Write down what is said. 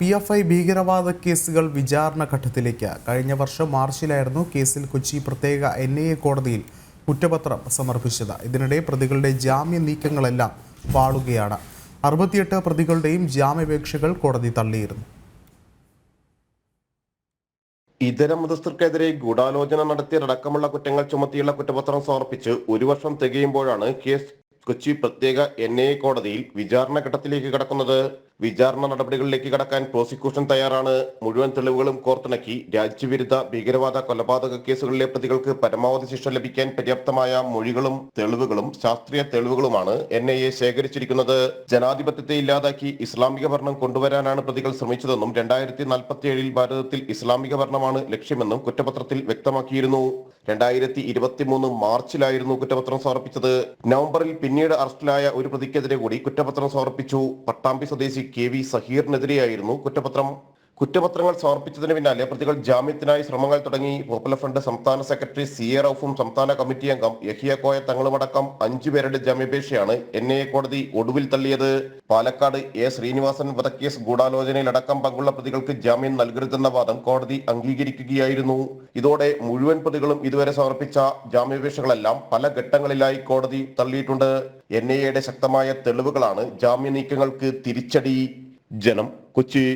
P F I ഭീകരവാദ കേസുകൾ വിചാരണ ഘട്ടത്തിലേക്ക്. കഴിഞ്ഞ വർഷം മാർച്ചിലായിരുന്നു കേസിൽ കൊച്ചി പ്രത്യേക എൻ ഐ എ കോടതിയിൽ കുറ്റപത്രം സമർപ്പിച്ചത്. ഇതിനിടെ പ്രതികളുടെ ജാമ്യ നീക്കങ്ങളെല്ലാം പാളുകയാണ് അറുപത്തിയെട്ട് പ്രതികളുടെയും ജാമ്യാപേക്ഷകൾ കോടതി തള്ളിയിരുന്നു. ഇതര മതസ്ഥർക്കെതിരെ ഗൂഢാലോചന നടത്തിയതടക്കമുള്ള കുറ്റങ്ങൾ ചുമത്തിയുള്ള കുറ്റപത്രം സമർപ്പിച്ച് ഒരു വർഷം തികയുമ്പോഴാണ് കേസ് കൊച്ചി പ്രത്യേക എൻ ഐ കോടതിയിൽ വിചാരണ ഘട്ടത്തിലേക്ക് കടക്കുന്നത്. വിചാരണ നടപടികളിലേക്ക് കടക്കാൻ പ്രോസിക്യൂഷൻ തയ്യാറാണ്. മുഴുവൻ തെളിവുകളും കോർത്തിണക്കി. രാജ്യവിരുദ്ധ ഭീകരവാദ കൊലപാതക കേസുകളിലെ പ്രതികൾക്ക് പരമാവധി ശിക്ഷ ലഭിക്കാൻ പര്യാപ്തമായ മൊഴികളും തെളിവുകളും ശാസ്ത്രീയ തെളിവുകളുമാണ് എൻ ഐ എ ശേഖരിച്ചിരിക്കുന്നത്. ജനാധിപത്യത്തെ ഇല്ലാതാക്കി ഇസ്ലാമിക ഭരണം കൊണ്ടുവരാനാണ് പ്രതികൾ ശ്രമിച്ചതെന്നും രണ്ടായിരത്തി നാൽപ്പത്തിയേഴിൽ ഭാരതത്തിൽ ഇസ്ലാമിക ഭരണമാണ് ലക്ഷ്യമെന്നും കുറ്റപത്രത്തിൽ വ്യക്തമാക്കിയിരുന്നു. രണ്ടായിരത്തി ഇരുപത്തിമൂന്ന് മാർച്ചിലായിരുന്നു കുറ്റപത്രം സമർപ്പിച്ചത്. നവംബറിൽ പിന്നീട് അറസ്റ്റിലായ ഒരു പ്രതിക്കെതിരെ കൂടി കുറ്റപത്രം സമർപ്പിച്ചു. പട്ടാമ്പി സ്വദേശി കെ വി സഹീറിനെതിരെയായിരുന്നു കുറ്റപത്രം കുറ്റപത്രങ്ങൾ സമർപ്പിച്ചതിന് പിന്നാലെ പ്രതികൾ ജാമ്യത്തിനായി ശ്രമങ്ങൾ തുടങ്ങി. പോപ്പുലർ ഫ്രണ്ട് സംസ്ഥാന സെക്രട്ടറി സി എ റൌഫും സംസ്ഥാന കമ്മിറ്റി അംഗം യഹിയ കോയ തങ്ങളുമടക്കം അഞ്ചുപേരുടെ ജാമ്യപേക്ഷയാണ് എൻ എ കോടതി ഒടുവിൽ തള്ളിയത്. പാലക്കാട് എ ശ്രീനിവാസൻ വധക്കേസ് ഗൂഢാലോചനയിലടക്കം പങ്കുള്ള പ്രതികൾക്ക് ജാമ്യം നൽകരുതെന്ന വാദം കോടതി അംഗീകരിക്കുകയായിരുന്നു. ഇതോടെ മുഴുവൻ പ്രതികളും ഇതുവരെ സമർപ്പിച്ച ജാമ്യപേക്ഷകളെല്ലാം പല ഘട്ടങ്ങളിലായി കോടതി തള്ളിയിട്ടുണ്ട്. എൻ ഐ എയുടെ ശക്തമായ തെളിവുകളാണ് ജാമ്യ നീക്കങ്ങൾക്ക് തിരിച്ചടി. ജനം കൊച്ചി.